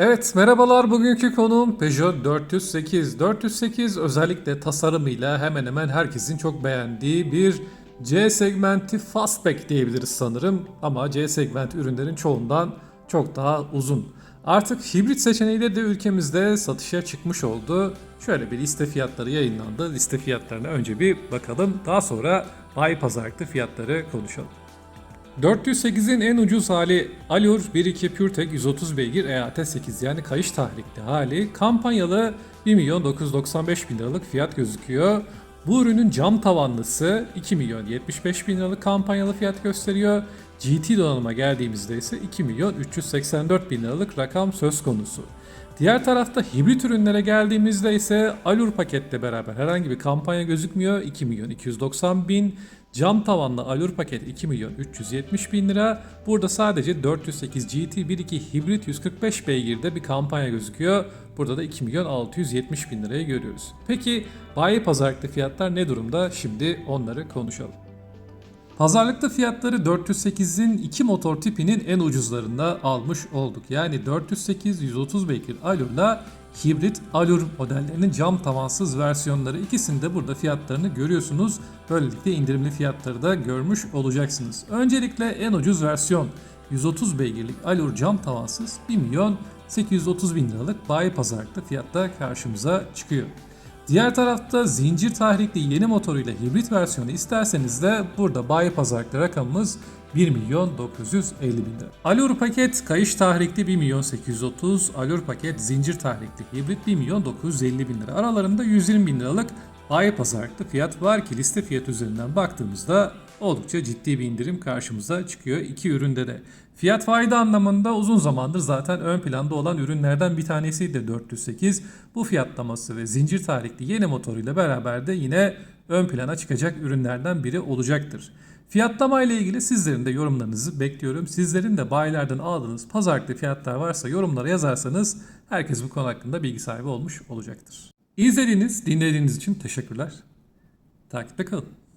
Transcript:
Evet merhabalar bugünkü konuğum Peugeot 408. 408 özellikle tasarımıyla hemen hemen herkesin çok beğendiği bir C segmenti fastback diyebiliriz sanırım. Ama C segment ürünlerin çoğundan çok daha uzun. Artık hibrit seçeneği de ülkemizde satışa çıkmış oldu. Şöyle bir liste fiyatları yayınlandı. Liste fiyatlarına önce bir bakalım. Daha sonra bayi pazarlıkta fiyatları konuşalım. 408'in en ucuz hali Allure 1.2 PureTech 130 beygir EAT8 yani kayış tahrikli hali kampanyalı 1 milyon 995 bin liralık fiyat gözüküyor. Bu ürünün cam tavanlısı 2 milyon 75 bin liralık kampanyalı fiyat gösteriyor. GT donanıma geldiğimizde ise 2 milyon 384 bin liralık rakam söz konusu. Diğer tarafta hibrit ürünlere geldiğimizde ise Allure paketle beraber herhangi bir kampanya gözükmüyor. 2 milyon 290 bin. Cam tavanlı Allure paket 2 milyon 370 bin lira. Burada sadece 408 GT 1.2 hibrit 145 beygirde bir kampanya gözüküyor. Burada da 2 milyon 670 bin liraya görüyoruz. Peki bayi pazarlıkta fiyatlar ne durumda? Şimdi onları konuşalım. Pazarlıkta fiyatları 408'in iki motor tipinin en ucuzlarında almış olduk. Yani 408 130 beygir Allur'la hibrit Allure modellerinin cam tavansız versiyonları ikisinde burada fiyatlarını görüyorsunuz. Böylelikle indirimli fiyatları da görmüş olacaksınız. Öncelikle en ucuz versiyon 130 beygirlik Allure cam tavansız 1 milyon 830 bin liralık bayi pazarlıkta fiyatta karşımıza çıkıyor. Diğer tarafta zincir tahrikli yeni motoruyla hibrit versiyonu isterseniz de burada bayi pazarlıklı rakamımız 1 milyon 950 bin lira. Allure paket kayış tahrikli 1 milyon 830, Allure paket zincir tahrikli hibrit 1 milyon 950 bin lira. Aralarında 120 bin liralık bayi pazarlıklı fiyat var ki liste fiyat üzerinden baktığımızda oldukça ciddi bir indirim karşımıza çıkıyor iki üründe de. Fiyat fayda anlamında uzun zamandır zaten ön planda olan ürünlerden bir tanesiydi 408. Bu fiyatlaması ve zincir tarihli yeni motoruyla beraber de yine ön plana çıkacak ürünlerden biri olacaktır. Fiyatlama ile ilgili sizlerin de yorumlarınızı bekliyorum. Sizlerin de bayilerden aldığınız pazarlıklı fiyatlar varsa yorumlara yazarsanız herkes bu konu hakkında bilgi sahibi olmuş olacaktır. İzlediğiniz, dinlediğiniz için teşekkürler. Takipte kalın.